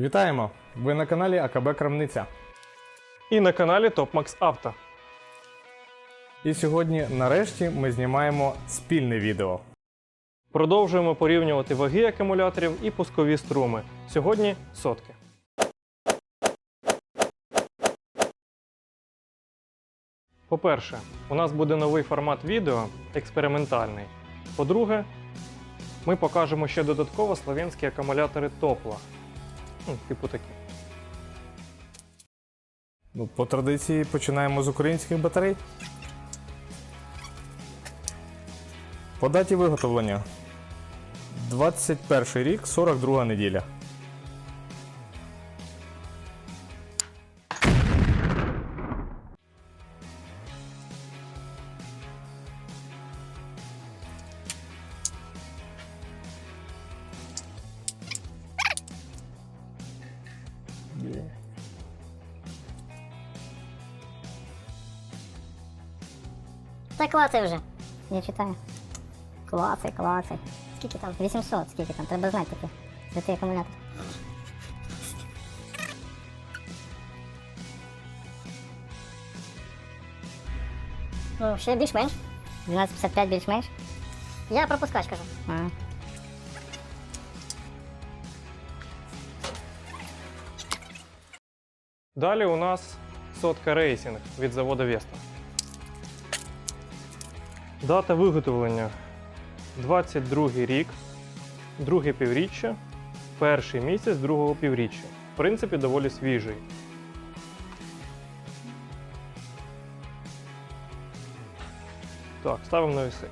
Вітаємо! Ви на каналі АКБ Крамниця. І на каналі TopMax Auto. І сьогодні, нарешті, ми знімаємо спільне відео. Продовжуємо порівнювати ваги акумуляторів і пускові струми. Сьогодні сотки. По-перше, у нас буде новий формат відео експериментальний. По-друге, ми покажемо ще додатково слов'янські акумулятори топла. Ну, типу такі. Ну, по традиції починаємо з українських батарей. По даті виготовлення 21 рік, 42 неділя. Та клацай вже. Я читаю. Клацай, клацай. Скільки там? 800, скільки там? Треба знати таке. Святий акумулятор. Ну, ще більш-менш. 1255 більш-менш. Я пропускач кажу. А. Далі у нас сотка рейсінг від заводу Веста. Дата виготовлення 22 рік, друге півріччя, перший місяць другого півріччя. В принципі, доволі свіжий. Так, ставимо на віси.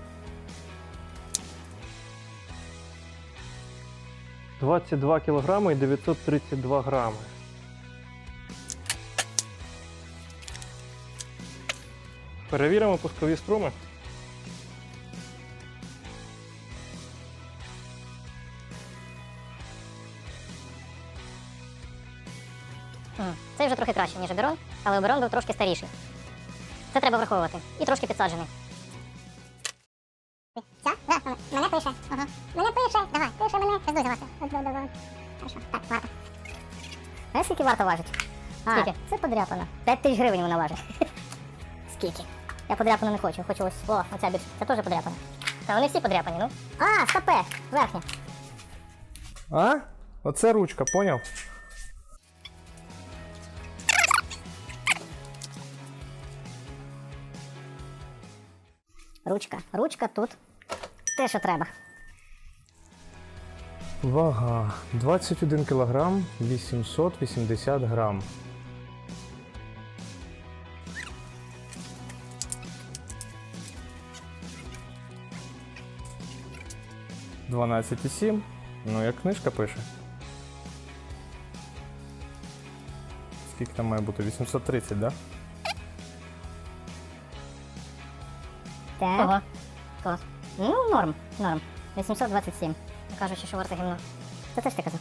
22 кг і 932 грами. Перевіримо пускові струми. Трохи краще, ніж оберон, але оберон був трошки старіший. Це треба враховувати. І трошки підсаджений. Ця? Да, мене- пише. Ага. Мене пише. Давай, пише мене. Здуй за вас. От, давай, давай. Хорошо. Так, варто. А скільки варто важить? Скільки? це подряпана. 5 тисяч гривень вона важить. скільки? Я подряпану не хочу, хочу ось. О, оця більше. Це теж подряпана. Та вони всі подряпані, ну. А, стопе! Верхня. А? Оце ручка, поняв? Ручка. Ручка тут. Те, що треба. Вага 21 кг 880 грам. Дванадцять і сім. Ну, як книжка пише. Скільки там має бути? 830, да? Так. Ого. Клас. Ну, норм, норм. 827. Кажучи, що варто гімно. Це теж ти казав.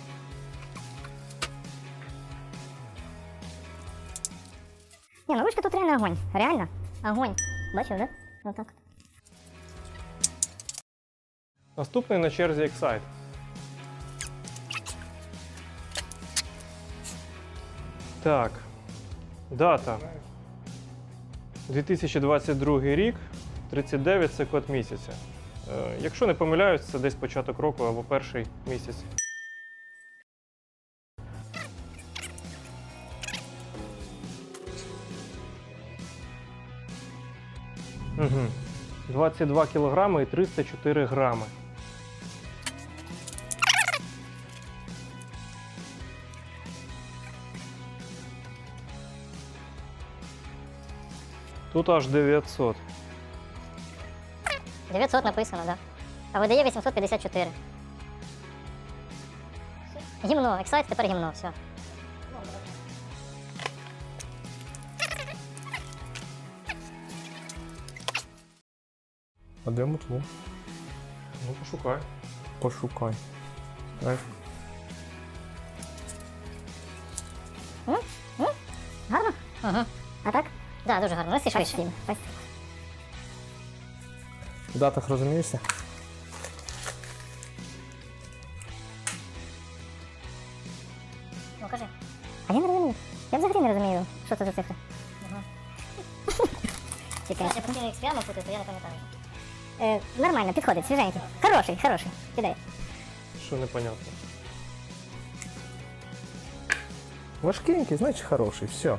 Ні, ну ручка тут реально огонь. Реально. Огонь. Бачив, да? Отак. Наступний на черзі Excite. Так. Дата. 2022 рік, 39 це код місяця. Е, Якщо не помиляюсь, це десь початок року або перший місяць. Угу. 22 кілограми і 304 грами. Тут аж 900. 900 написано, да. А видає 854. Гімно, ексайт, тепер гімно, все. А де мутло? Ну, пошукай. Пошукай. Знаєш, Гарно? Угу. А так? Да, дуже гарно. Неси швидше. В датах розумієшся? це за цифри? Чекай. Я постійно їх прямо путаю, то я не пам'ятаю. Е, нормально, підходить, свіженький. Хороший, хороший. Кидай. Що непонятно. Важкенький, значить хороший, все.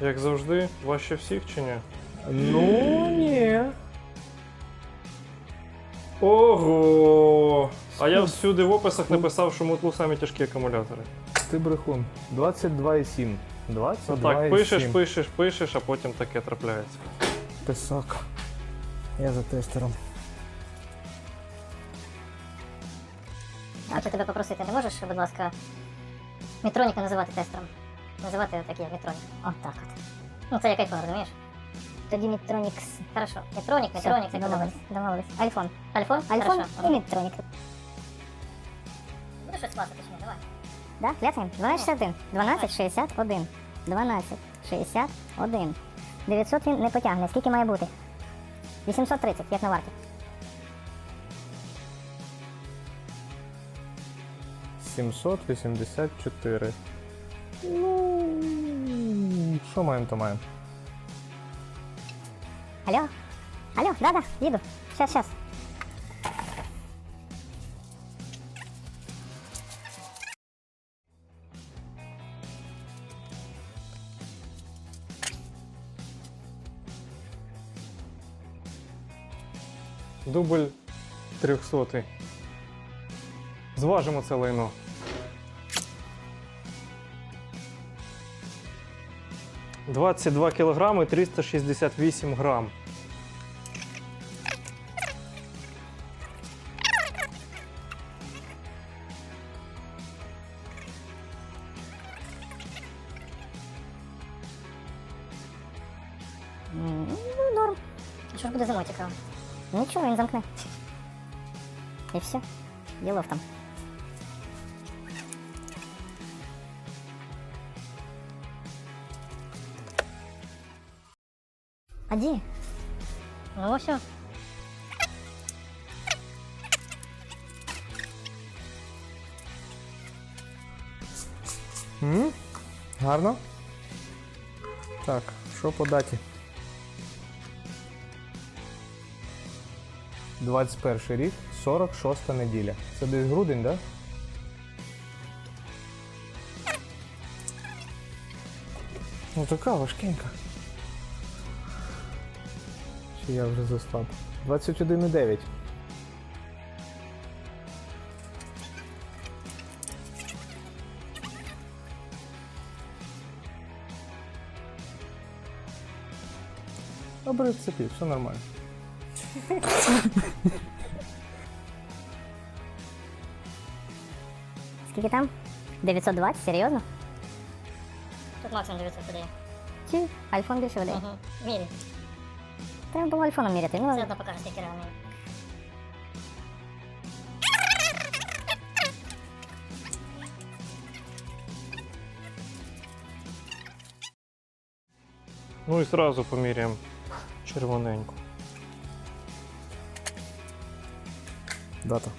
Як завжди, важче всіх чи ні? Ну, ні. Ого! А я всюди в описах написав, що мотлу самі тяжкі акумулятори. Ти брехун. 22,7. 22,7. Ну так, пишеш, пишеш, пишеш, а потім таке трапляється. Писак. Я за тестером. А то тебе попросити, не можеш, будь ласка, Мітроніка називати тестером? Називати так як Мітронік. От так от. Ну це як айфон, розумієш? Тоді Мітронікс. Хорошо. Мітронік, Мітронік, це домовились. Домовились. Айфон. Альфон? Альфон і Мітронік. Будеш щось класити чи ні? Давай. Да, кляцаємо. 1261. 1261. 1261. 900 він не потягне. Скільки має бути? 830, як на варті. 784. Ну, що маємо, то маємо. Алло? Алло, да-да, їду. Щас, щас. Дубль 300. Зважимо це лайно. Двадцять два кілограми 368 грам. Ну, норм. Що ж буде зимою цікаво? Нічого, він замкне. І все. Ділов там. А де? Ну, все. М? Гарно? Так, що по даті? 21 рік, 46 неділя. Це десь грудень, да? Ну така важкенька. Чи я вже заслаб? 21,9. Добре цепі, все нормально. Скільки там? 920, серйозно? Тут максимум 900 подає. Чи айфон більше видає? Угу. Мірі. Треба було айфоном міряти. Ну, Все одно покаже, скільки реально. Ну і зразу поміряємо червоненьку. Дата.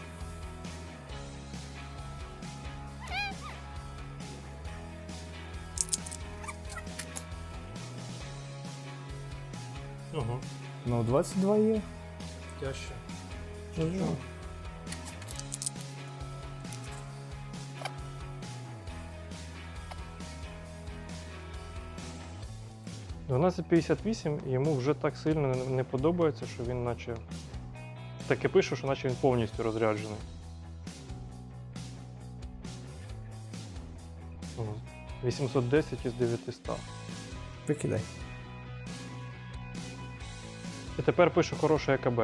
Ну, 22 є. Тяжче. Ну, 1258 йому вже так сильно не- не подобається, що він наче. Таке пише, що наче він повністю розряджений. О, 810 із 900. Викидай. І тепер пише хороше ЕКБ.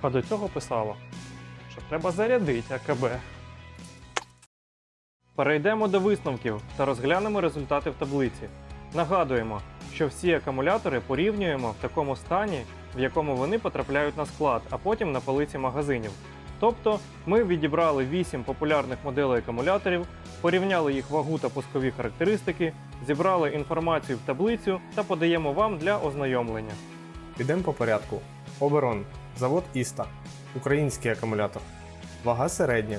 А до цього писало, що треба зарядити АКБ. Перейдемо до висновків та розглянемо результати в таблиці. Нагадуємо, що всі акумулятори порівнюємо в такому стані, в якому вони потрапляють на склад, а потім на полиці магазинів. Тобто ми відібрали 8 популярних моделей акумуляторів, порівняли їх вагу та пускові характеристики, зібрали інформацію в таблицю та подаємо вам для ознайомлення. Підемо по порядку. Оберон. Завод Іста. Український акумулятор. Вага середня.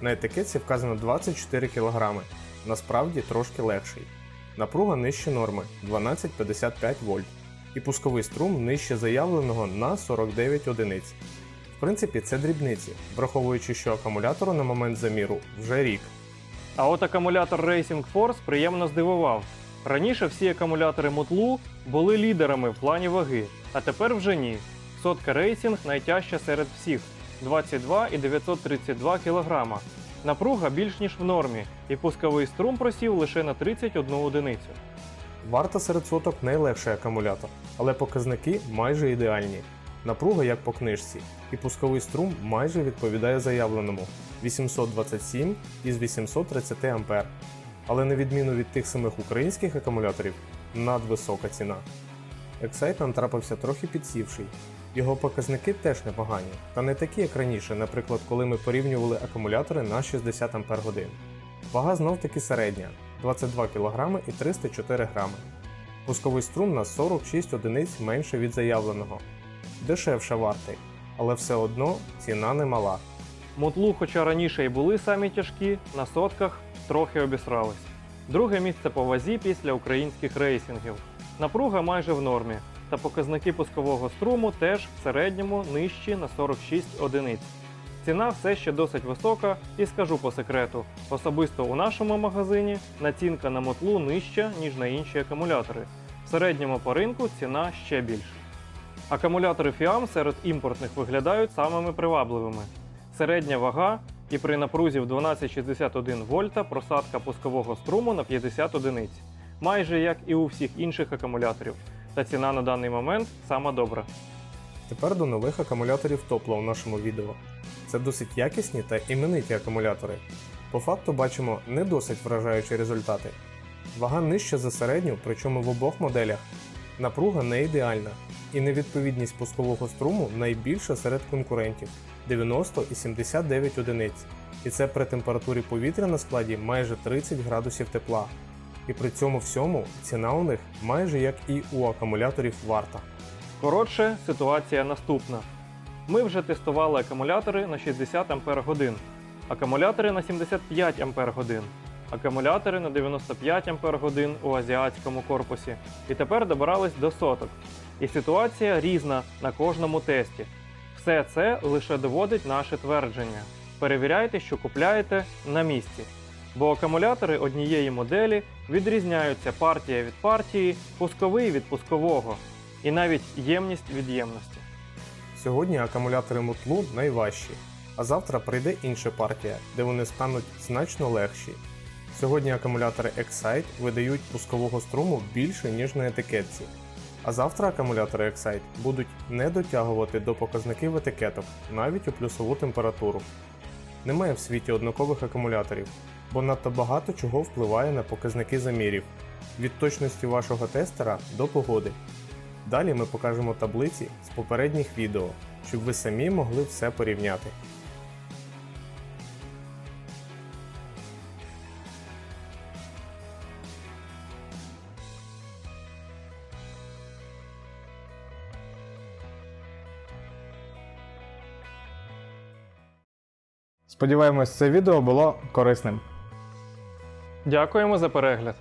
На етикетці вказано 24 кг, насправді трошки легший. Напруга нижче норми 12,55 вольт і пусковий струм нижче заявленого на 49 одиниць. В принципі, це дрібниці, враховуючи, що акумулятору на момент заміру вже рік. А от акумулятор Racing Force приємно здивував. Раніше всі акумулятори Мотлу були лідерами в плані ваги, а тепер вже ні. Сотка Racing найтяжча серед всіх 22 і 932 кг. Напруга більш ніж в нормі, і пусковий струм просів лише на 31 одиницю. Варта серед соток найлегший акумулятор, але показники майже ідеальні. Напруга як по книжці, і пусковий струм майже відповідає заявленому 827 із 830 А. Але на відміну від тих самих українських акумуляторів, надвисока ціна. Excite нам трапився трохи підсівший. Його показники теж непогані, та не такі, як раніше, наприклад, коли ми порівнювали акумулятори на 60 Ах. Вага знов таки середня 22 кг і 304 г. Пусковий струм на 46 одиниць менше від заявленого. Дешевше вартий, але все одно ціна немала. Мотлу, хоча раніше і були самі тяжкі, на сотках трохи обісрались. Друге місце по вазі після українських рейсингів. Напруга майже в нормі, та показники пускового струму теж в середньому нижчі на 46 одиниць. Ціна все ще досить висока, і скажу по секрету: особисто у нашому магазині націнка на мотлу нижча, ніж на інші акумулятори. В середньому по ринку ціна ще більша. Акумулятори FIAM серед імпортних виглядають самими привабливими. Середня вага і при напрузі в 1261 вольта просадка пускового струму на 50 одиниць, майже як і у всіх інших акумуляторів. Та ціна на даний момент сама добра. Тепер до нових акумуляторів топла у нашому відео. Це досить якісні та імениті акумулятори. По факту бачимо не досить вражаючі результати. Вага нижча за середню, причому в обох моделях. Напруга не ідеальна, і невідповідність пускового струму найбільша серед конкурентів 90 і 79 одиниць. І це при температурі повітря на складі майже 30 градусів тепла. І при цьому всьому ціна у них майже як і у акумуляторів варта. Коротше, ситуація наступна. Ми вже тестували акумулятори на 60 Ах, акумулятори на 75 Ах, акумулятори на 95 Ах у азіатському корпусі. І тепер добирались до соток. І ситуація різна на кожному тесті. Все це лише доводить наше твердження. Перевіряйте, що купляєте на місці. Бо акумулятори однієї моделі відрізняються партія від партії, пусковий від пускового, і навіть ємність від ємності. Сьогодні акумулятори Мотлу найважчі, а завтра прийде інша партія, де вони стануть значно легші. Сьогодні акумулятори Excite видають пускового струму більше, ніж на етикетці. А завтра акумулятори Excite будуть не дотягувати до показників етикеток навіть у плюсову температуру. Немає в світі однакових акумуляторів, бо надто багато чого впливає на показники замірів від точності вашого тестера до погоди. Далі ми покажемо таблиці з попередніх відео, щоб ви самі могли все порівняти. Сподіваємось, це відео було корисним. Дякуємо за перегляд!